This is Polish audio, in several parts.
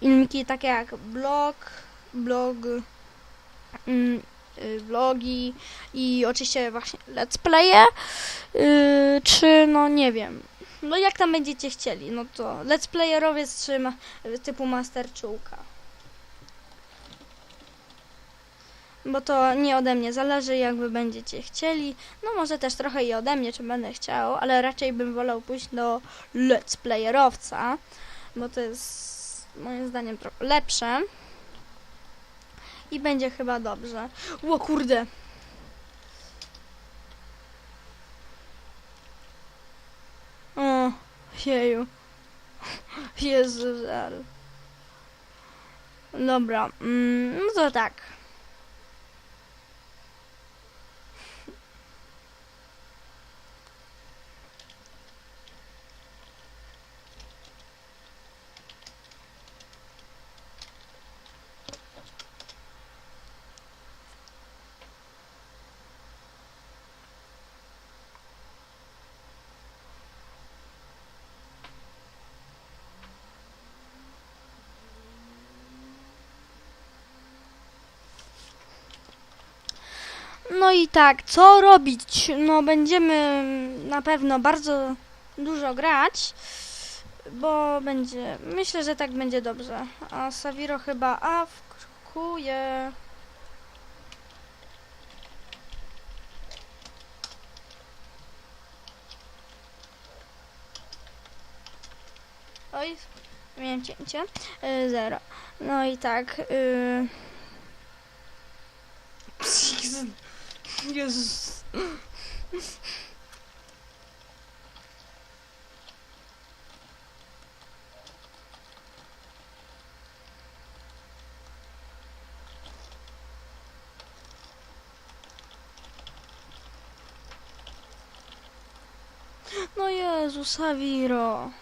filmiki takie jak blog, blog, mm, y, vlogi i oczywiście właśnie let's playe, y, czy no nie wiem, no jak tam będziecie chcieli, no to let's playerowiec czy ma, typu Master Czułka. Bo to nie ode mnie zależy, jak wy będziecie chcieli. No może też trochę i ode mnie, czy będę chciał, ale raczej bym wolał pójść do let's playerowca, bo to jest moim zdaniem lepsze. I będzie chyba dobrze. Ło kurde. O, jeju. Jezu, żal. Dobra, mm, no to tak. No i tak, co robić? No będziemy na pewno bardzo dużo grać, bo będzie, myślę, że tak będzie dobrze. A Saviro chyba awkuje. Oj, miałem cięcie. Y, zero. No i tak. Y... Jezus. No Jezu, Saviro.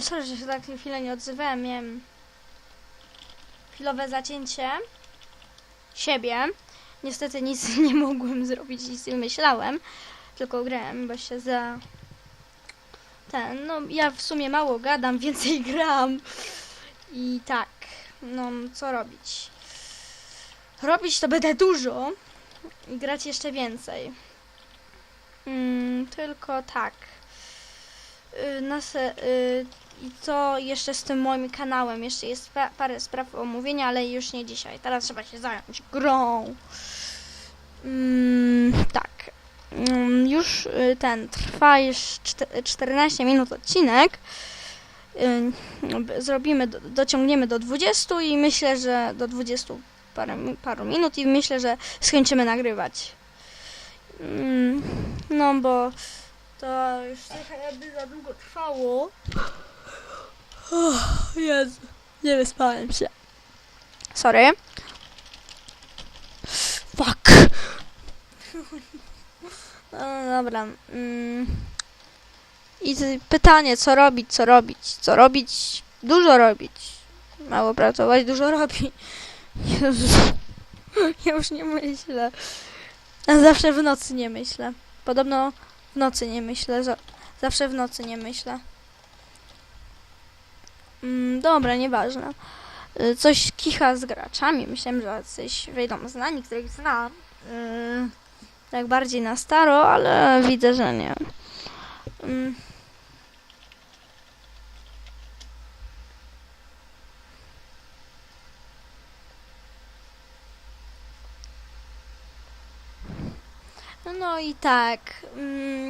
Sorry, że się tak chwilę nie odzywałem. Miałem chwilowe zacięcie siebie. Niestety nic nie mogłem zrobić, nic nie myślałem, tylko grałem, bo się za ten, no ja w sumie mało gadam, więcej gram i tak, no co robić? Robić to będę dużo i grać jeszcze więcej. Mm, tylko tak. Y, na se, y, I co jeszcze z tym moim kanałem? Jeszcze jest pa parę spraw do omówienia, ale już nie dzisiaj. Teraz trzeba się zająć grą. Mm, tak. Mm, już y, ten trwa już czte- 14 minut odcinek. Y, Zrobimy, do, dociągniemy do 20 i myślę, że do 20 parę, paru minut i myślę, że skończymy nagrywać. Mm, no bo to już trochę jakby za długo trwało. Oh, Jezu, nie wyspałem się. Sorry. Fuck. No dobra. Mm. I pytanie, co robić, co robić, co robić, dużo robić. Mało pracować, dużo robić. Jezus. Ja już nie myślę. Zawsze w nocy nie myślę. Podobno w nocy nie myślę. Za zawsze w nocy nie myślę. Mm, dobra, nieważne. Y, Coś kicha z graczami. Myślałem, że coś wejdą znani, których znam. Y, tak bardziej na staro, ale widzę, że nie. Mm. No i tak. Mm,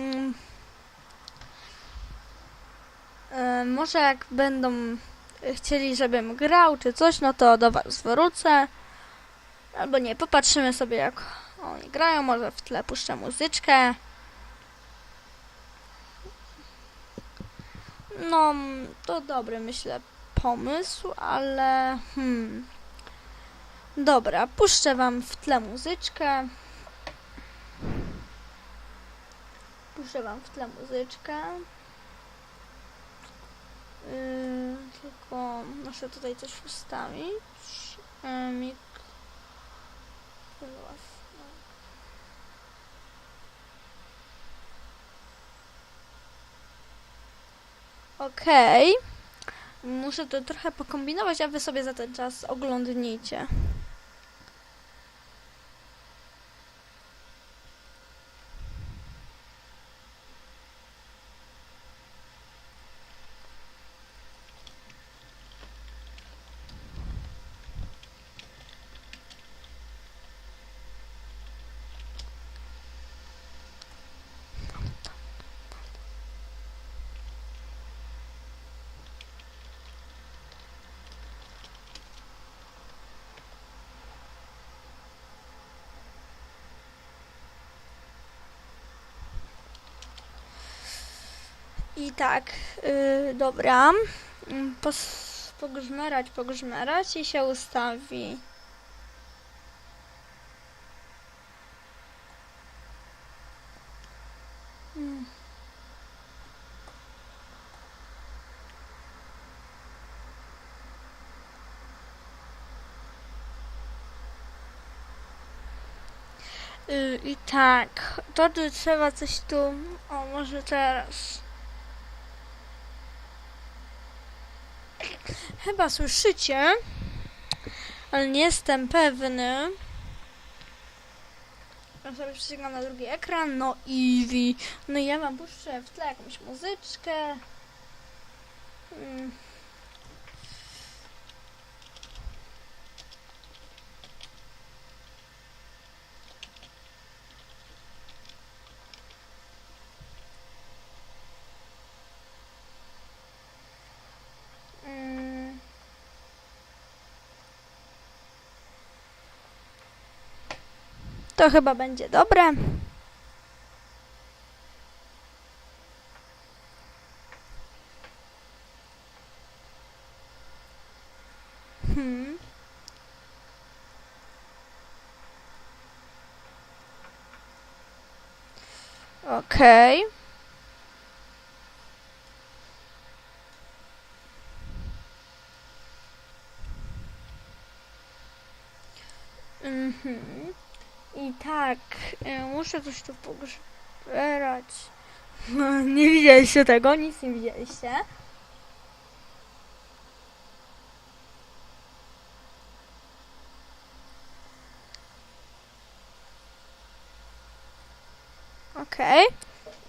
e, może jak będą chcieli, żebym grał czy coś, no to do was wrócę. Albo nie, popatrzymy sobie jak oni grają, może w tle puszczę muzyczkę. No, to dobry myślę pomysł, ale hmm. Dobra, puszczę wam w tle muzyczkę. Puszczę wam w tle muzyczkę. Yy, tylko muszę tutaj coś ustawić. Yy, mik- Okej. Muszę to trochę pokombinować, a wy sobie za ten czas oglądnijcie. I tak, yy, dobra. Mm, Pos, pogrzmerać, pogrzmerać i się ustawi. Mm. Yy, I tak, to tu trzeba coś tu. O, może teraz. Chyba słyszycie, ale nie jestem pewny. Ja sobie przyciągam na drugi ekran. No Eevee. No i ja wam puszczę w tle jakąś muzyczkę. Mm. To chyba będzie dobre. Hmm. Okej. Mhm. I tak, e, muszę coś tu pogrzebać. Nie widzieliście tego, nic nie widzieliście. Okej.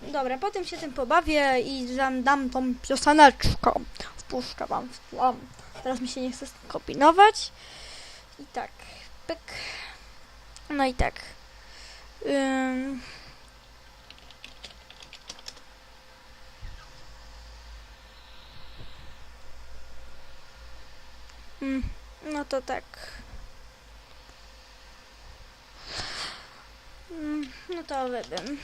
Dobra, potem się tym pobawię i dam, dam tą pioseneczkę. Wpuszczę wam w. Teraz mi się nie chce kombinować. I tak, pyk. No i tak. Mm, no to tak. Mm, no to wybym.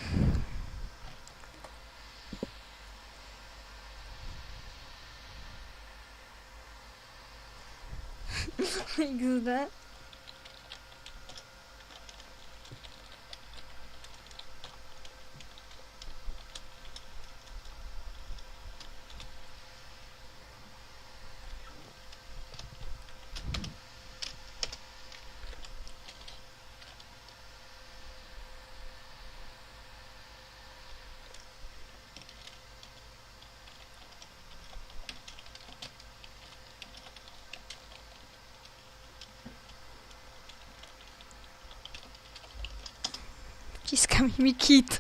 XD. 髪みキート